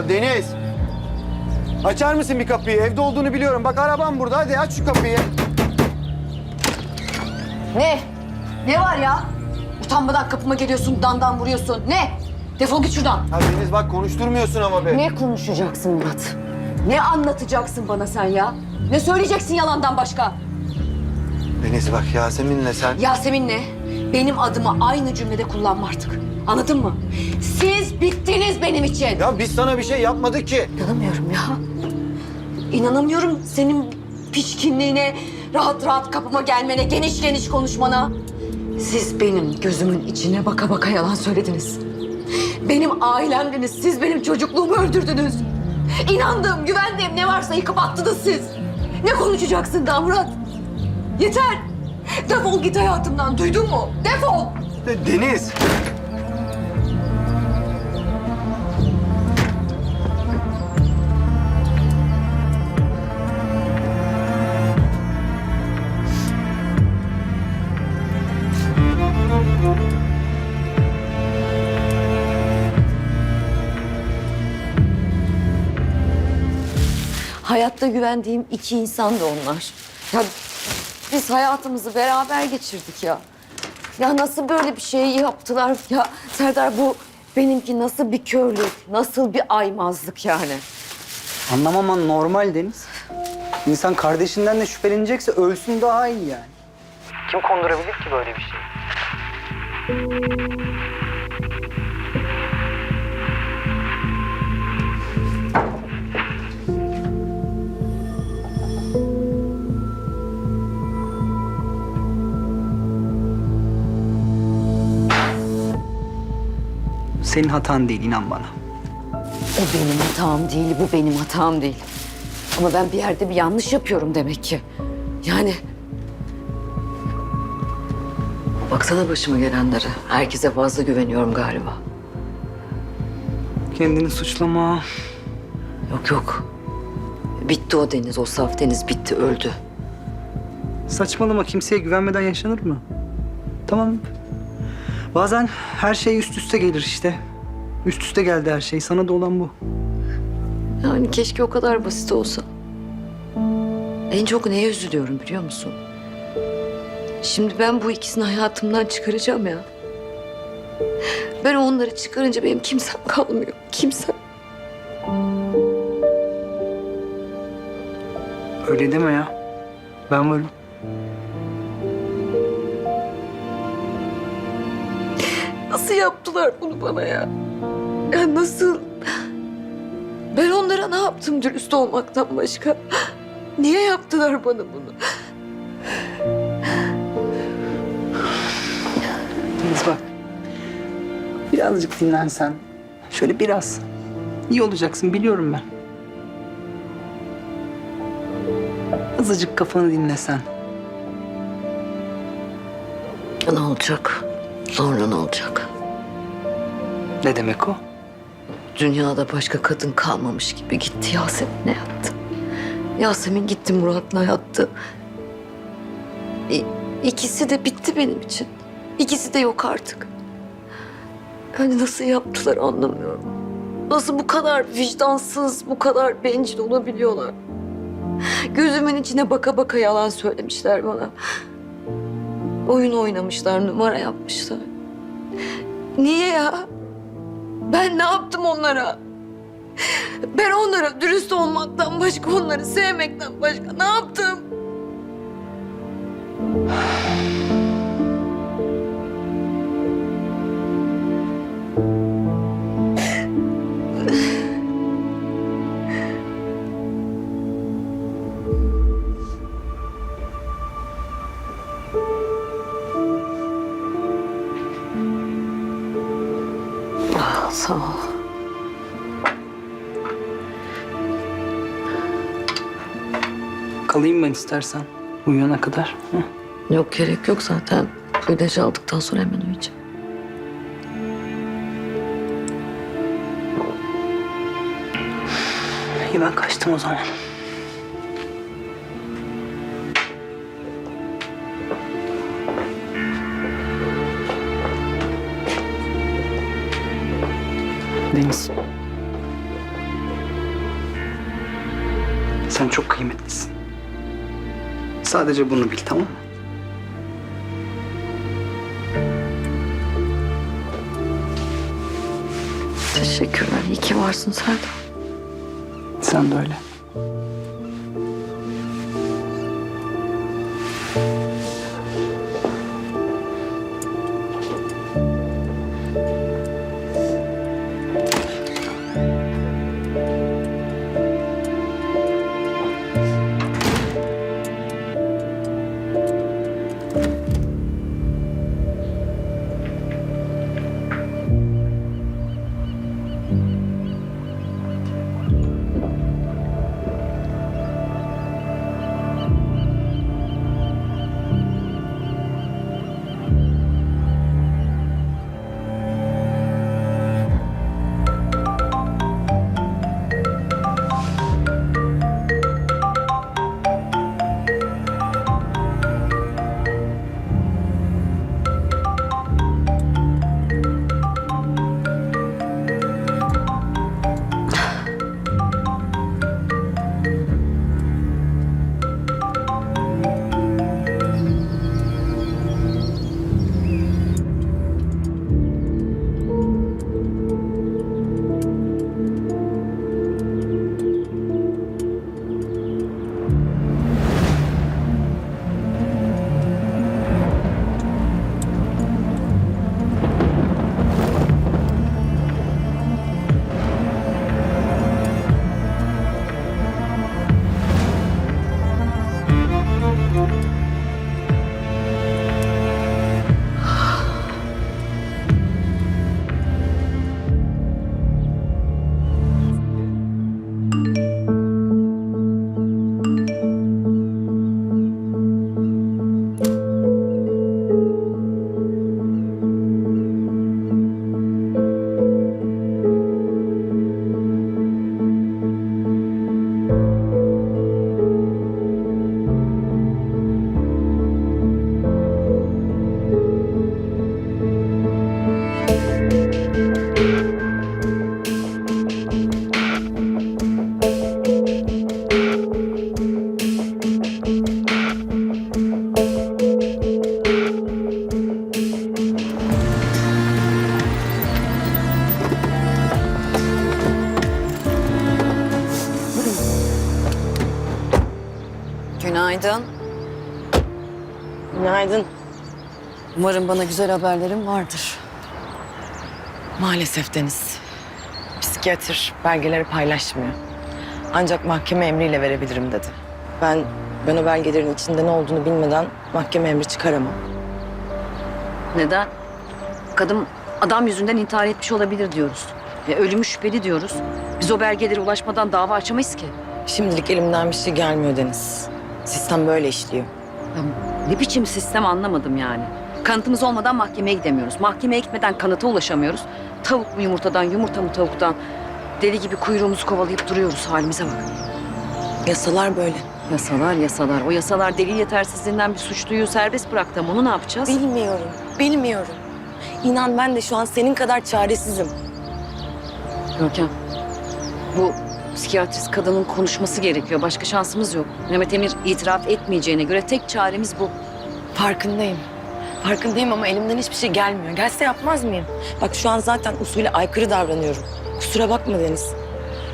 Ya Deniz. Açar mısın bir kapıyı? Evde olduğunu biliyorum. Bak arabam burada. Hadi aç şu kapıyı. Ne? Ne var ya? Utanmadan kapıma geliyorsun, dandan vuruyorsun. Ne? Defol git şuradan. Ya Deniz bak konuşturmuyorsun ama be. Ne konuşacaksın Murat? Ne anlatacaksın bana sen ya? Ne söyleyeceksin yalandan başka? Deniz bak Yasemin'le sen. Yasemin'le benim adımı aynı cümlede kullanma artık. Anladın mı? Siz bittiniz benim için. Ya biz sana bir şey yapmadık ki. İnanamıyorum ya. İnanamıyorum senin pişkinliğine, rahat rahat kapıma gelmene, geniş geniş konuşmana. Siz benim gözümün içine baka baka yalan söylediniz. Benim ailemdiniz, siz benim çocukluğumu öldürdünüz. İnandığım, güvendiğim ne varsa yıkıp attınız siz. Ne konuşacaksın daha Murat? Yeter. Defol git hayatımdan, duydun mu? Defol. De- Deniz. Hayatta güvendiğim iki insan da onlar. Ya biz hayatımızı beraber geçirdik ya. Ya nasıl böyle bir şey yaptılar? Ya Serdar bu benimki nasıl bir körlük, nasıl bir aymazlık yani? Anlamaman normal Deniz. İnsan kardeşinden de şüphelenecekse ölsün daha iyi yani. Kim kondurabilir ki böyle bir şey? Senin hatan değil inan bana. O benim hatam değil, bu benim hatam değil. Ama ben bir yerde bir yanlış yapıyorum demek ki. Yani... Baksana başıma gelenlere. Herkese fazla güveniyorum galiba. Kendini suçlama. Yok yok. Bitti o deniz, o saf deniz bitti, öldü. Saçmalama kimseye güvenmeden yaşanır mı? Tamam. Bazen her şey üst üste gelir işte. Üst üste geldi her şey. Sana da olan bu. Yani keşke o kadar basit olsa. En çok neye üzülüyorum biliyor musun? Şimdi ben bu ikisini hayatımdan çıkaracağım ya. Ben onları çıkarınca benim kimsem kalmıyor. Kimsem. Öyle deme ya. Ben varım. Nasıl yaptılar bunu bana ya? Ya nasıl? Ben onlara ne yaptım dürüst olmaktan başka? Niye yaptılar bana bunu? Deniz bak. Birazcık dinlensen. Şöyle biraz. İyi olacaksın biliyorum ben. Azıcık kafanı dinlesen. Ne olacak? Sonra ne olacak? Ne demek o? Dünyada başka kadın kalmamış gibi gitti Yasemin'le yattı. Yasemin gitti Murat'la yattı. İ- ikisi de bitti benim için. İkisi de yok artık. Yani nasıl yaptılar anlamıyorum. Nasıl bu kadar vicdansız, bu kadar bencil olabiliyorlar? Gözümün içine baka baka yalan söylemişler bana. Oyun oynamışlar, numara yapmışlar. Niye ya? Ben ne yaptım onlara? Ben onlara dürüst olmaktan başka, onları sevmekten başka ne yaptım? İstersen. Uyuyana kadar. Hı? Yok gerek yok zaten. İlaç aldıktan sonra hemen uyuyacağım. İyi ben kaçtım o zaman. Deniz. Sen çok kıymetlisin. Sadece bunu bil tamam mı? Teşekkürler. İyi ki varsın Serdar. Sen de öyle. Güzel haberlerim vardır. Maalesef Deniz. Psikiyatr belgeleri paylaşmıyor. Ancak mahkeme emriyle verebilirim dedi. Ben ben o belgelerin içinde ne olduğunu bilmeden mahkeme emri çıkaramam. Neden? Kadın adam yüzünden intihar etmiş olabilir diyoruz. E, ölümü şüpheli diyoruz. Biz o belgelere ulaşmadan dava açamayız ki. Şimdilik elimden bir şey gelmiyor Deniz. Sistem böyle işliyor. Ya, ne biçim sistem anlamadım yani. Kanıtımız olmadan mahkemeye gidemiyoruz. Mahkemeye gitmeden kanıta ulaşamıyoruz. Tavuk mu yumurtadan, yumurta mı tavuktan? Deli gibi kuyruğumuzu kovalayıp duruyoruz halimize bak. Yasalar böyle. Yasalar yasalar. O yasalar delil yetersizliğinden bir suçluyu serbest bıraktı ama onu ne yapacağız? Bilmiyorum, bilmiyorum. İnan ben de şu an senin kadar çaresizim. Görkem, bu psikiyatrist kadının konuşması gerekiyor. Başka şansımız yok. Mehmet Emir itiraf etmeyeceğine göre tek çaremiz bu. Farkındayım. Farkındayım ama elimden hiçbir şey gelmiyor. Gelse yapmaz mıyım? Bak şu an zaten usule aykırı davranıyorum. Kusura bakma Deniz.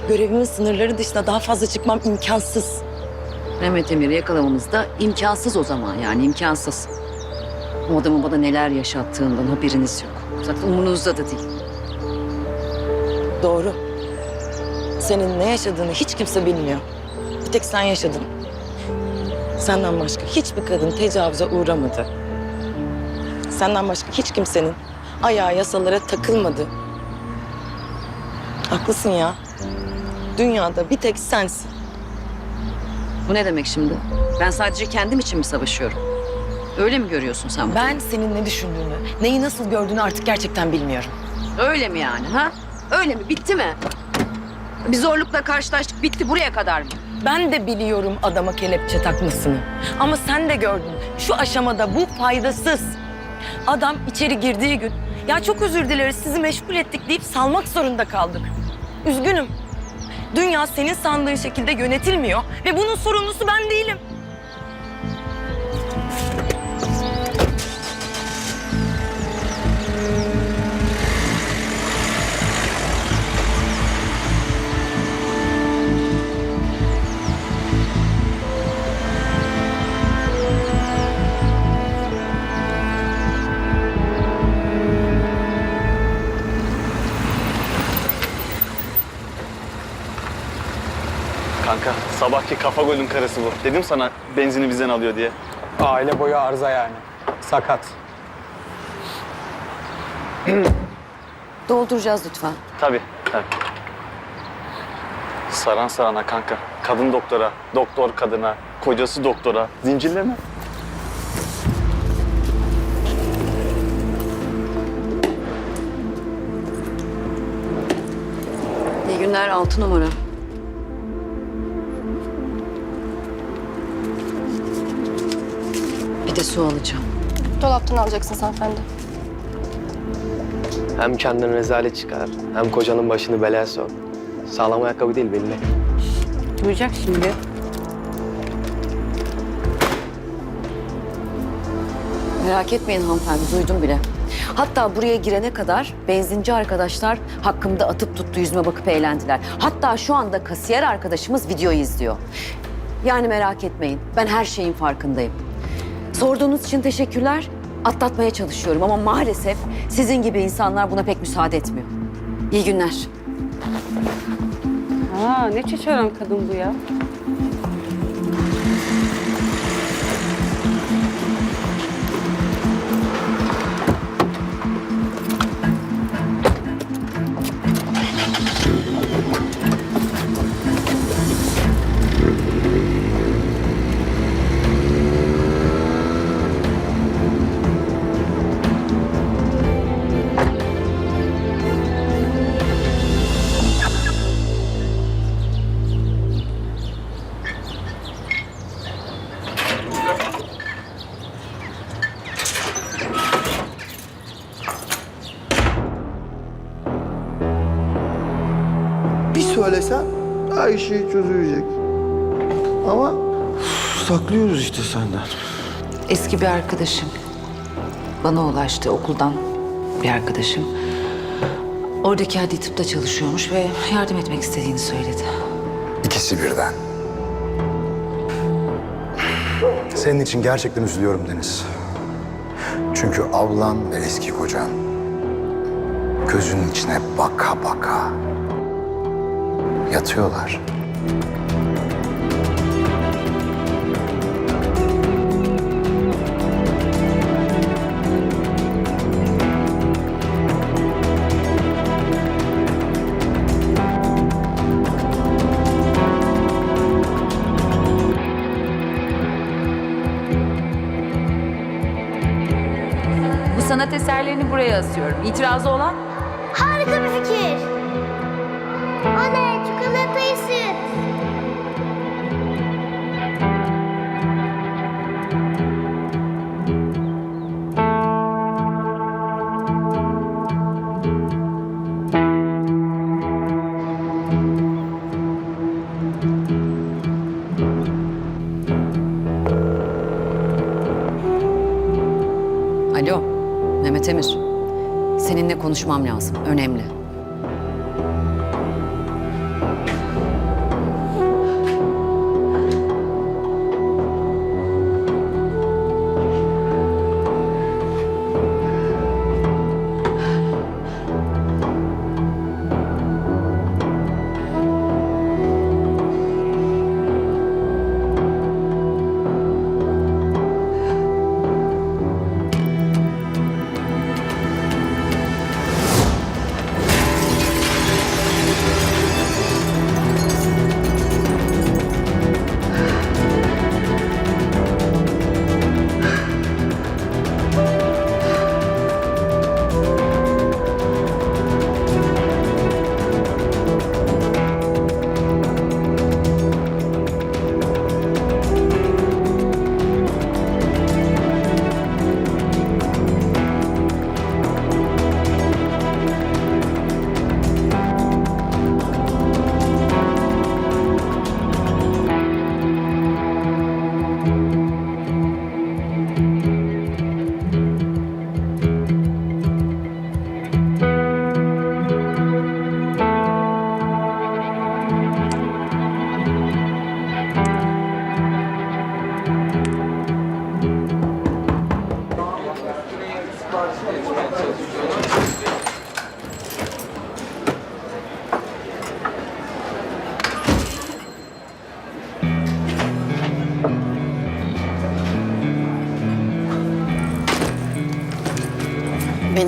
Görevimin sınırları dışında daha fazla çıkmam imkansız. Mehmet Emir'i yakalamamız da imkansız o zaman yani imkansız. O adamın bana neler yaşattığından haberiniz yok. Zaten umurunuzda da değil. Doğru. Senin ne yaşadığını hiç kimse bilmiyor. Bir tek sen yaşadın. Senden başka hiçbir kadın tecavüze uğramadı. Senden başka hiç kimsenin ayağı yasalara takılmadı. Haklısın ya. Dünyada bir tek sensin. Bu ne demek şimdi? Ben sadece kendim için mi savaşıyorum? Öyle mi görüyorsun sen bunu? Ben senin ne düşündüğünü, neyi nasıl gördüğünü artık gerçekten bilmiyorum. Öyle mi yani ha? Öyle mi? Bitti mi? Bir zorlukla karşılaştık. Bitti buraya kadar mı? Ben de biliyorum adama kelepçe takmasını. Ama sen de gördün. Şu aşamada bu faydasız. Adam içeri girdiği gün ya çok özür dileriz sizi meşgul ettik deyip salmak zorunda kaldık. Üzgünüm. Dünya senin sandığın şekilde yönetilmiyor ve bunun sorumlusu ben değilim. Kanka sabahki kafa golün karısı bu. Dedim sana benzini bizden alıyor diye. Aile boyu arıza yani. Sakat. Dolduracağız lütfen. Tabii tabii. Saran sarana kanka. Kadın doktora, doktor kadına, kocası doktora. Zincirleme. İyi günler altı numara. Su alacağım. Dolaptan alacaksın hanımefendi. Hem kendini rezalet çıkar, hem kocanın başını belaya sok. Sağlam ayakkabı değil belli. Duyacak şimdi. Merak etmeyin hanımefendi, duydum bile. Hatta buraya girene kadar benzinci arkadaşlar hakkımda atıp tuttu yüzüme bakıp eğlendiler. Hatta şu anda kasiyer arkadaşımız videoyu izliyor. Yani merak etmeyin, ben her şeyin farkındayım. Sorduğunuz için teşekkürler. Atlatmaya çalışıyorum ama maalesef sizin gibi insanlar buna pek müsaade etmiyor. İyi günler. Aa ne çeçeren kadın bu ya. Şey çözülecek. Ama saklıyoruz işte senden. Eski bir arkadaşım. Bana ulaştı okuldan bir arkadaşım. Oradaki adli tıpta çalışıyormuş ve yardım etmek istediğini söyledi. İkisi birden. Senin için gerçekten üzülüyorum Deniz. Çünkü ablan ve eski kocan gözünün içine baka baka yatıyorlar. Sanat eserlerini buraya asıyorum. İtirazı olan? Emir. Seninle konuşmam lazım, önemli.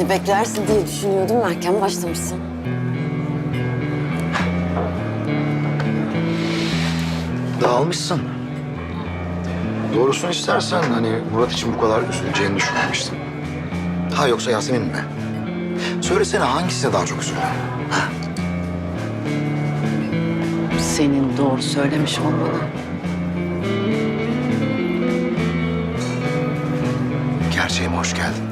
Beni beklersin diye düşünüyordum. Erken başlamışsın. Dağılmışsın. Doğrusunu istersen hani Murat için bu kadar üzüleceğini düşünmemiştim. Ha yoksa Yasemin mi? Söylesene hangisine daha çok üzüldün? Senin doğru söylemiş olmanı. Gerçeğime hoş geldin.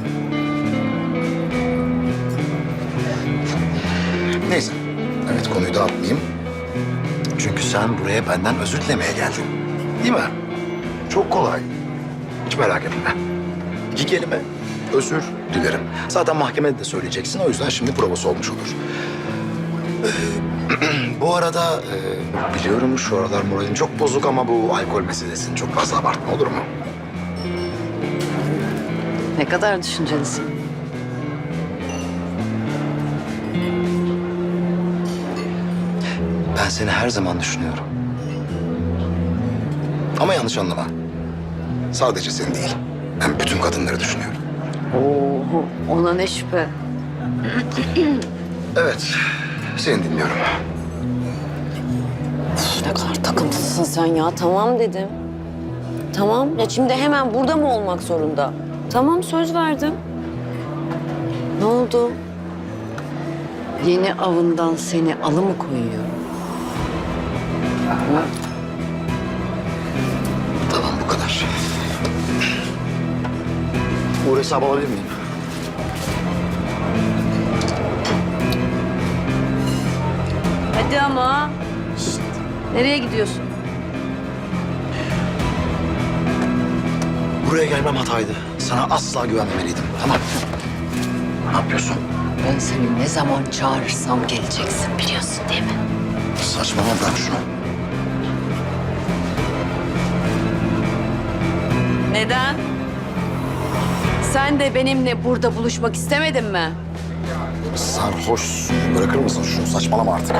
Sen buraya benden özür dilemeye geldin. Değil mi? Çok kolay. Hiç merak etme. İki kelime. Özür dilerim. Zaten mahkemede de söyleyeceksin. O yüzden şimdi provası olmuş olur. Ee, bu arada e, biliyorum şu aralar moralin çok bozuk ama bu alkol meselesini çok fazla abartma olur mu? Ne kadar düşüncelisin. Ben seni her zaman düşünüyorum. Ama yanlış anlama. Sadece seni değil. Ben bütün kadınları düşünüyorum. Oo, ona ne şüphe. Evet, seni dinliyorum. Ne kadar takıntısın sen ya. Tamam dedim. Tamam. Ya şimdi hemen burada mı olmak zorunda? Tamam söz verdim. Ne oldu? Yeni avından seni alı mı koyuyor? Tamam bu kadar. Uğur hesabı alabilir miyim? Hadi ama. Şşt, nereye gidiyorsun? Buraya gelmem hataydı. Sana asla güvenmemeliydim. Tamam. Ne yapıyorsun? Ben seni ne zaman çağırırsam geleceksin biliyorsun değil mi? Saçmalama bırak şunu. Neden? Sen de benimle burada buluşmak istemedin mi? Sarhoşsun. Bırakır mısın şunu? Saçmalama artık.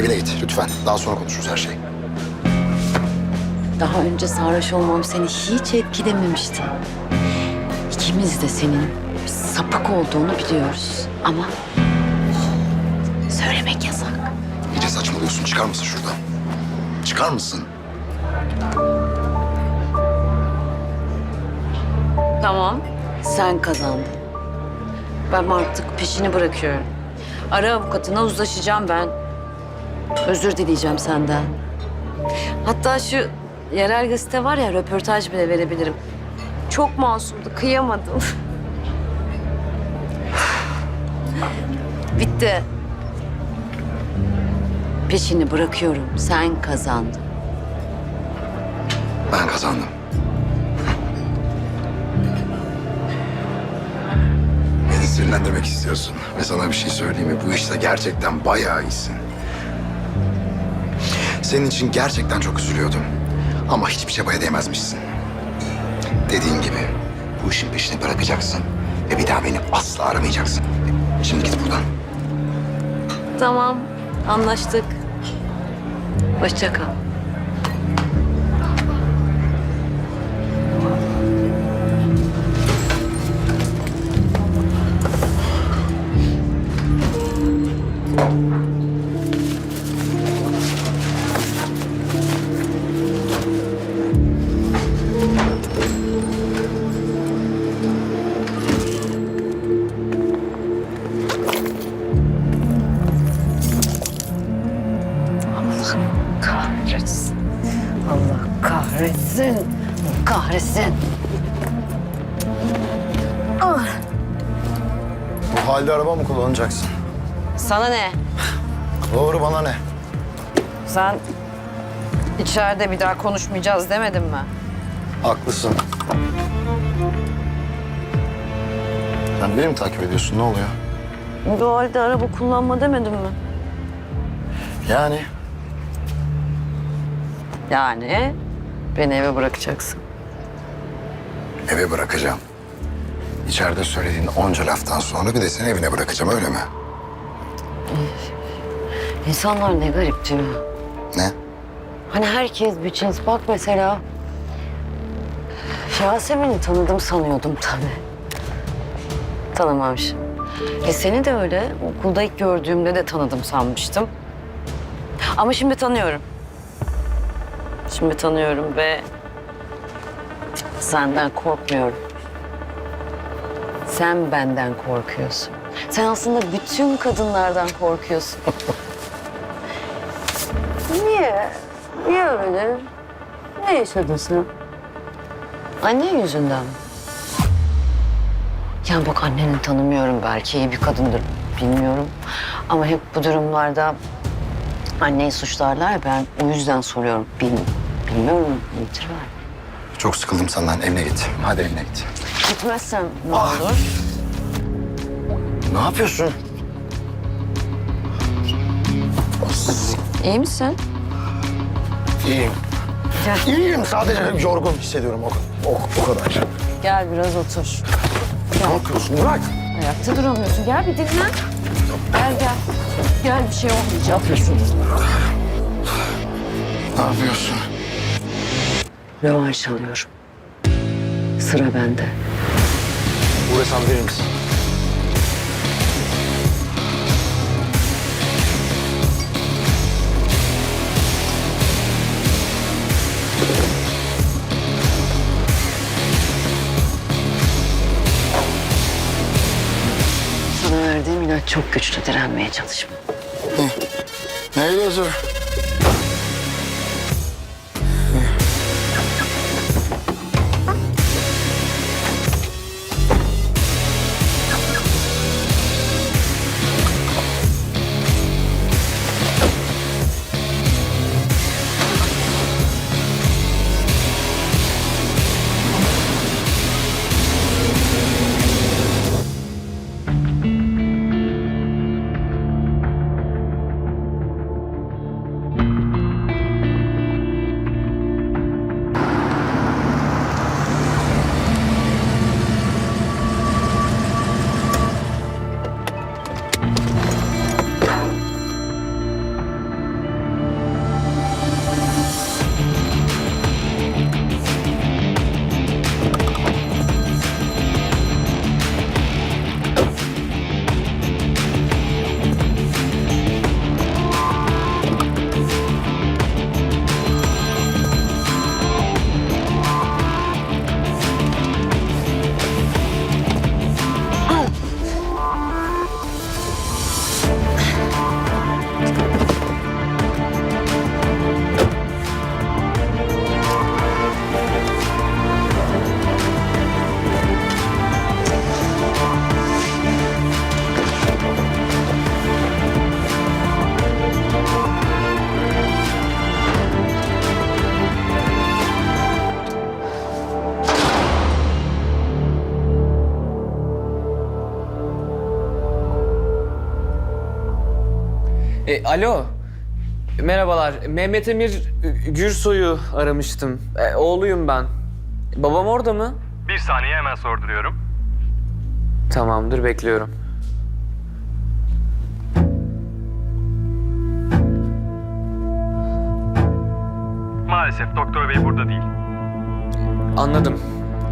Evine git lütfen. Daha sonra konuşuruz her şeyi. Daha önce sarhoş olmam seni hiç etkilememişti. İkimiz de senin sapık olduğunu biliyoruz. Ama söylemek yasak. İyice saçmalıyorsun. Çıkar mısın şuradan? Çıkar mısın? Tamam. Sen kazandın. Ben artık peşini bırakıyorum. Ara avukatına uzlaşacağım ben. Özür dileyeceğim senden. Hatta şu yerel gazete var ya röportaj bile verebilirim. Çok masumdu, kıyamadım. Bitti. Peşini bırakıyorum. Sen kazandın. Ben kazandım. Beni sinirlendirmek istiyorsun. Ve sana bir şey söyleyeyim mi? Bu işte gerçekten bayağı iyisin. Senin için gerçekten çok üzülüyordum. Ama hiçbir çabaya değmezmişsin. Dediğin gibi bu işin peşini bırakacaksın. Ve bir daha beni asla aramayacaksın. Şimdi git buradan. Tamam, anlaştık. Hoşça kal. Halde araba mı kullanacaksın? Sana ne? Doğru bana ne? Sen içeride bir daha konuşmayacağız demedin mi? Haklısın. Sen beni mi takip ediyorsun? Ne oluyor? Bu halde araba kullanma demedim mi? Yani Yani beni eve bırakacaksın. eve bırakacağım. İçeride söylediğin onca laftan sonra bir de seni evine bırakacağım öyle mi? İnsanlar ne garip değil mi? Ne? Hani herkes bir cins. Bak mesela Yasemin'i tanıdım sanıyordum tabii. Tanımamışım. E seni de öyle. Okulda ilk gördüğümde de tanıdım sanmıştım. Ama şimdi tanıyorum. Şimdi tanıyorum ve senden korkmuyorum. Sen benden korkuyorsun. Sen aslında bütün kadınlardan korkuyorsun. Niye? Niye öyle? Ne yaşadın sen? Annen yüzünden mi? Ya bak anneni tanımıyorum belki iyi bir kadındır bilmiyorum. Ama hep bu durumlarda anneyi suçlarlar ya ben o yüzden soruyorum. Bil, bilmiyorum nedir var? Çok sıkıldım senden. Evine git. Hadi evine git. Gitmezsem ne olur? Ne yapıyorsun? İyi misin? İyiyim. Gel. İyiyim. Sadece yorgun hissediyorum o, o, o kadar. Gel biraz otur. Ne yapıyorsun? Bırak. Ayakta duramıyorsun. Gel bir dinlen. Gel gel. Gel bir şey olmayacak. Yapıyorsun. Ne yapıyorsun? Rövanş alıyorum. Sıra bende. Uğraşan verir misin? Sana verdiğim ilaç çok güçlü direnmeye çalışma. Neydi hazır? E, alo. Merhabalar. Mehmet Emir Gürsoy'u aramıştım. E, oğluyum ben. Babam orada mı? Bir saniye hemen sorduruyorum. Tamamdır, bekliyorum. Maalesef doktor bey burada değil. Anladım.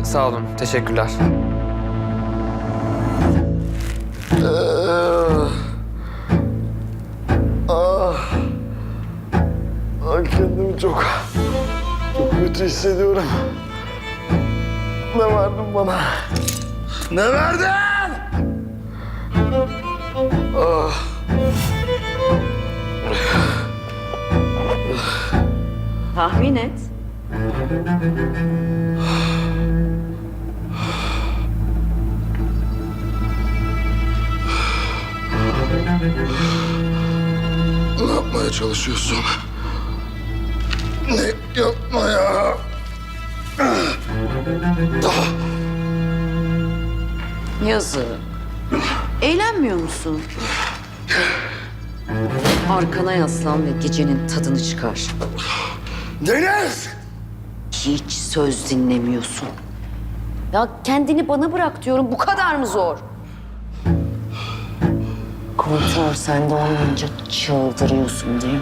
Sağ olun. Teşekkürler. Kötü hissediyorum. Ne verdin bana? Ne verdin? Ah. Tahmin et. Ne yapmaya çalışıyorsun? Ne yapmaya? Yazık. Eğlenmiyor musun? Arkana yaslan ve gecenin tadını çıkar. Deniz! Hiç söz dinlemiyorsun. Ya kendini bana bırak diyorum. Bu kadar mı zor? Kontrol sende olmayınca çıldırıyorsun değil mi?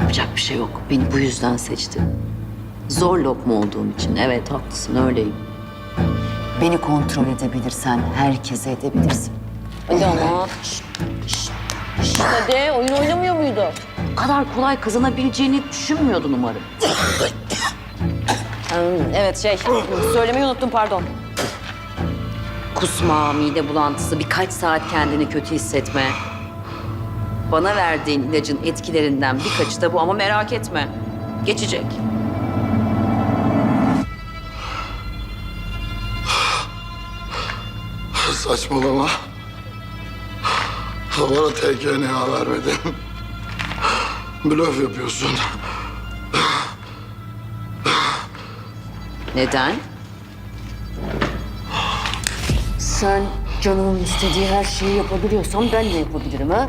Yapacak bir şey yok. Beni bu yüzden seçti. Zor lokma olduğum için. Evet haklısın öyleyim. Beni kontrol edebilirsen herkese edebilirsin. Hadi ama. Şşt, şşt, şşt, hadi oyun oynamıyor muydu? Bu kadar kolay kazanabileceğini düşünmüyordun umarım. Hmm, evet şey, söylemeyi unuttum pardon. Kusma, mide bulantısı, birkaç saat kendini kötü hissetme. Bana verdiğin ilacın etkilerinden birkaçı da bu ama merak etme. Geçecek. Saçmalama. Bana TKNA vermedin. Blöf yapıyorsun. Neden? Sen canımın istediği her şeyi yapabiliyorsan ben de yapabilirim ha?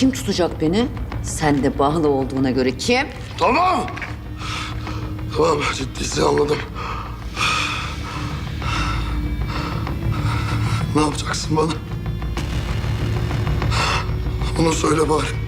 Kim tutacak beni? Sen de bağlı olduğuna göre kim? Tamam. Tamam ciddiyse anladım. Ne yapacaksın bana? Onu söyle bari.